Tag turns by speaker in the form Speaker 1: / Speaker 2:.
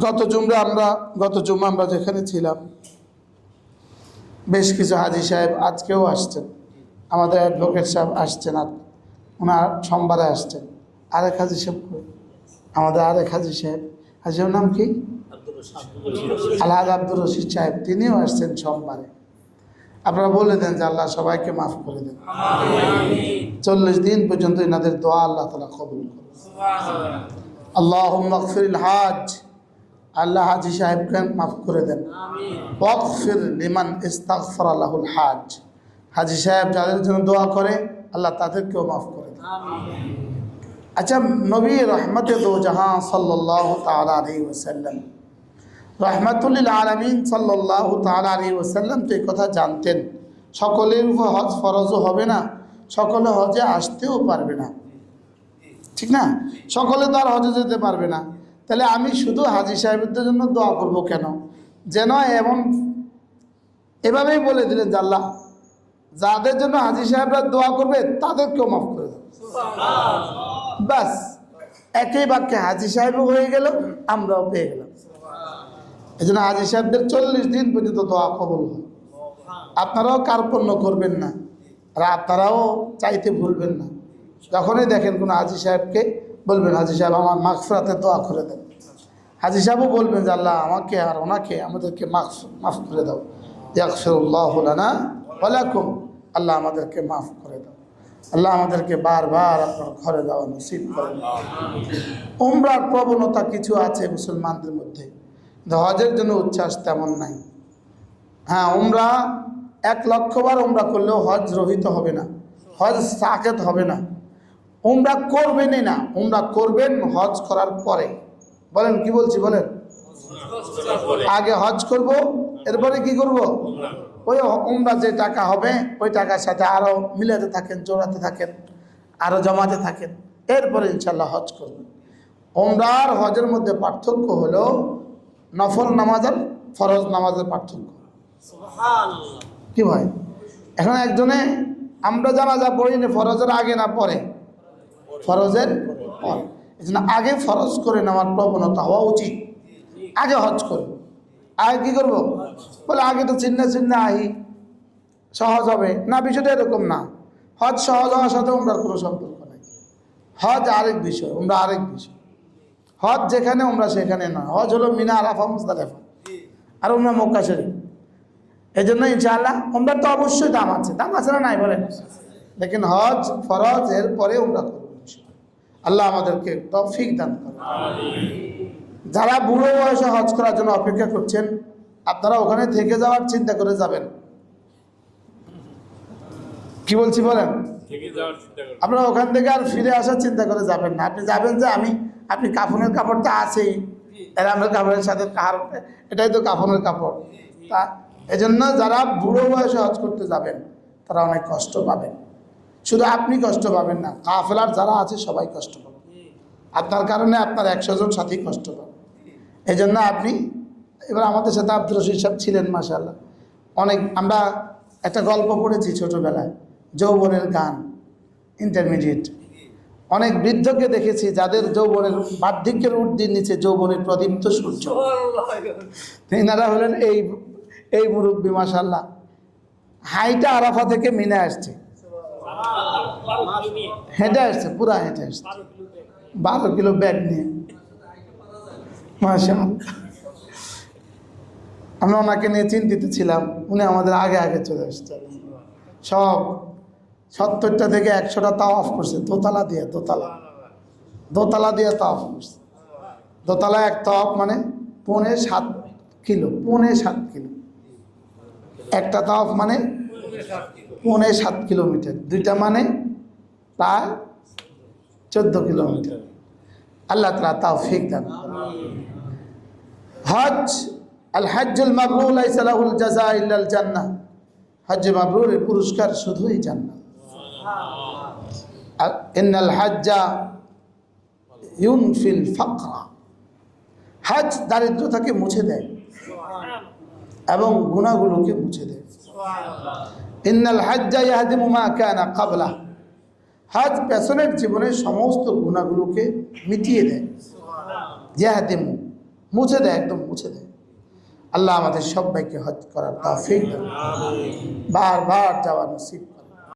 Speaker 1: গত জুমরা আমরা, গত জুমা আমরা যেখানে ছিলাম, বেশ কিছু হাজি সাহেব আজকেও আসছেন। আমাদের অ্যাডভোকেট সাহেব আসছেন আর ওনার সোমবারে আসছেন। আরেক হাজি সাহেব? আমাদের আরেক হাজি সাহেব। হাজি সাহেবের নাম কি? আলহাজ আব্দুর রশিদ সাহেব, তিনিও আসছেন সোমবারে। আপনারা বলে দেন যে আল্লাহ সবাইকে মাফ করে দেন। চল্লিশ দিন পর্যন্ত এনাদের দোয়া আল্লাহ তালা কবুল করুন আল্লাহ হাজ। আল্লাহ হাজি সাহেবকে মাফ করে দেন। ওয়াকফির লিমান ইস্তাগফার আল্লাহুল হাজ। হাজি সাহেব যাদের জন্য দোয়া করে, আল্লাহ তাদেরকেও মাফ করে দেন। আচ্ছা নবী রহমত দো জাহাঁ সাল্লাহ তালা ওসাল্লাম রহমাতুল্লিল আলমিন সাল্লাহ তালা ওসাল্লাম তো এই কথা জানতেন। সকলের উপর হজ ফরজও হবে না, সকলে হজে আসতেও পারবে না। ঠিক না? সকলে তো আর হজে যেতে পারবে না। তাহলে আমি শুধু হাজি সাহেবদের জন্য দোয়া করব কেন? যেন এমন এভাবেই বলে দিলেন যে আল্লাহ যাদের জন্য হাজি সাহেবরা দোয়া করবে তাদেরকেও মাফ করে দেবে ব্যাস একই বাক্যে হাজি সাহেবও হয়ে গেল আমরাও পেয়ে গেলাম। এই জন্য হাজি সাহেবদের চল্লিশ দিন পর্যন্ত দোয়া কবল হয়। আপনারাও কার্পণ্য করবেন না আর আপনারাও চাইতে ভুলবেন না। যখনই দেখেন কোনো হাজি সাহেবকে বলবেন, হাজি সাহেব, আমার মাগফরাতে দোয়া করে দেন। হাজি সাহেবও বলবেন যে, আল্লাহ, আমাকে আর ওনাকে, আমাদেরকে মাফ মাফ করে দাও। ইয়াকফিরুল্লাহ না ওয়ালাকুম আল্লাহ আমাদেরকে মাফ করে দাও। আল্লাহ আমাদেরকে বারবার আপনার ঘরে যাওয়া নসিব করেন উমরার প্রবণতা কিছু আছে মুসলমানদের মধ্যে হজের জন্য উচ্ছ্বাস তেমন নাই। হ্যাঁ উমরা, এক লক্ষবার উমরা করলেও হজ রহিত হবে না। হজ সাকেত হবে না। উমরা করবেনই না। উমরা করবেন হজ করার পরে। বলেন কি বলছি বলেন? আগে হজ করব এরপরে কি করব? ওই উমরা যে টাকা হবে ওই টাকার সাথে আরও মিলাতে থাকেন জোড়াতে থাকেন আরও জমাতে থাকেন এরপরে ইনশাল্লাহ হজ করবেন। উমরার হজের মধ্যে পার্থক্য হলো নফল নামাজ আর ফরজ নামাজের পার্থক্য। কি ভাই? এখন একজনে আমরা জানাজা পড়ি না ফরজের আগে না পরে? ফরজের পর। এই জন্য আগে ফরজ করে নেওয়ার প্রবণতা হওয়া উচিত। আগে হজ করব আগে কি করব? বলে আগে তো চিহ্নে চিহ্নে আহি সহজ হবে। না, বিষয়টা এরকম না। হজ সহজ হওয়ার সাথে উমরার কোনো সম্পর্ক নেই। হজ আরেক বিষয়, উমরা আরেক বিষয়। হজ যেখানে, উমরা সেখানে নয়। হজ হলো মিনা, আরাফা, মুস্তালেফা আর উমরা মক্কা শরীফ। এই জন্য ইনশাআল্লাহ উমরার তো অবশ্যই দাম আছে। দাম আছে না নাই বলেন? লেকিন হজ ফরজ এর পরে উমরা। আল্লাহ আমাদেরকে তৌফিক দান করে যারা বুড়ো বয়সে হজ করার জন্য অপেক্ষা করছেন আপনারা ওখানে থেকে যাওয়ার চিন্তা করে যাবেন। কি বলছি বলেন? আপনারা ওখান থেকে আর ফিরে আসার চিন্তা করে যাবেন না। আপনি যাবেন যে আমি আপনি কাফনের কাপড়টা আছেই। এরামের কাপড়ের সাথে কার এটাই তো কাফনের কাপড়। তা এজন্য যারা বুড়ো বয়সে হজ করতে যাবেন তারা অনেক কষ্ট পাবেন। শুধু আপনি কষ্ট পাবেন না, কাফেলার যারা আছে সবাই কষ্ট পাবেন আপনার কারণে আপনার একশো জন সাথী কষ্ট পাবে। এই জন্য আপনি, এবার আমাদের সাথে আব্দুল রশিদ সাহেব ছিলেন মাসাল্লাহ অনেক, আমরা একটা গল্প পড়েছি ছোটোবেলায়, যৌবনের গান ইন্টারমিডিয়েট অনেক বৃদ্ধকে দেখেছি যাদের যৌবনের বার্ধক্যের ঊর্ধ্বের নিচে যৌবনের প্রদীপ্ত সূর্য। এনারা হলেন এই এই মুরব্বী মাসাল্লাহ হাইটা আরাফা থেকে মিনে আসছে। হেঁটে আসছে, পুরা হেঁটে আসছে। বারো কিলো ব্যাগ নিয়ে। মাসা আমরা ওনাকে নিয়ে চিন্তিত ছিলাম, উনি আমাদের আগে আগে চলে আসছেন সব সত্তরটা থেকে একশোটা তাও অফ করছে, দোতলা দিয়ে দোতলা। দোতলা দিয়ে তাও অফ করছে। দোতলা এক তাওয়াফ মানে পৌনে সাত কিলো, পৌনে সাত কিলো। একটা তাওয়াফ মানে পৌনে সাত কিলোমিটার। দুইটা মানে প্রায় চোদ্দ কিলোমিটার। আল্লাহ তালা তাও ফিক দান হজ আল হজ্জুল মাবরুল আইসালাহুল জাজা ইল্লাল জান্নাহ। হজ মাবরুরের পুরস্কার শুধুই জান্নাত। ইন্নাল হজ্জা ইউনফিল ফাকরা। হজ দারিদ্রতাকে মুছে দেয় এবং গুণাগুলোকে মুছে দেয়। ইন্নাল হাজ্জা ইয়াহদিমু মা কানা কাবলা। হাজ পেছনের জীবনের সমস্ত গুণাগুলোকে মিটিয়ে দেয়। ইয়াহদিমু, মুছে দেয়, একদম মুছে দেয়। আল্লাহ আমাদের সবাইকে হজ করার তৌফিক বারবার যাওয়া নসিব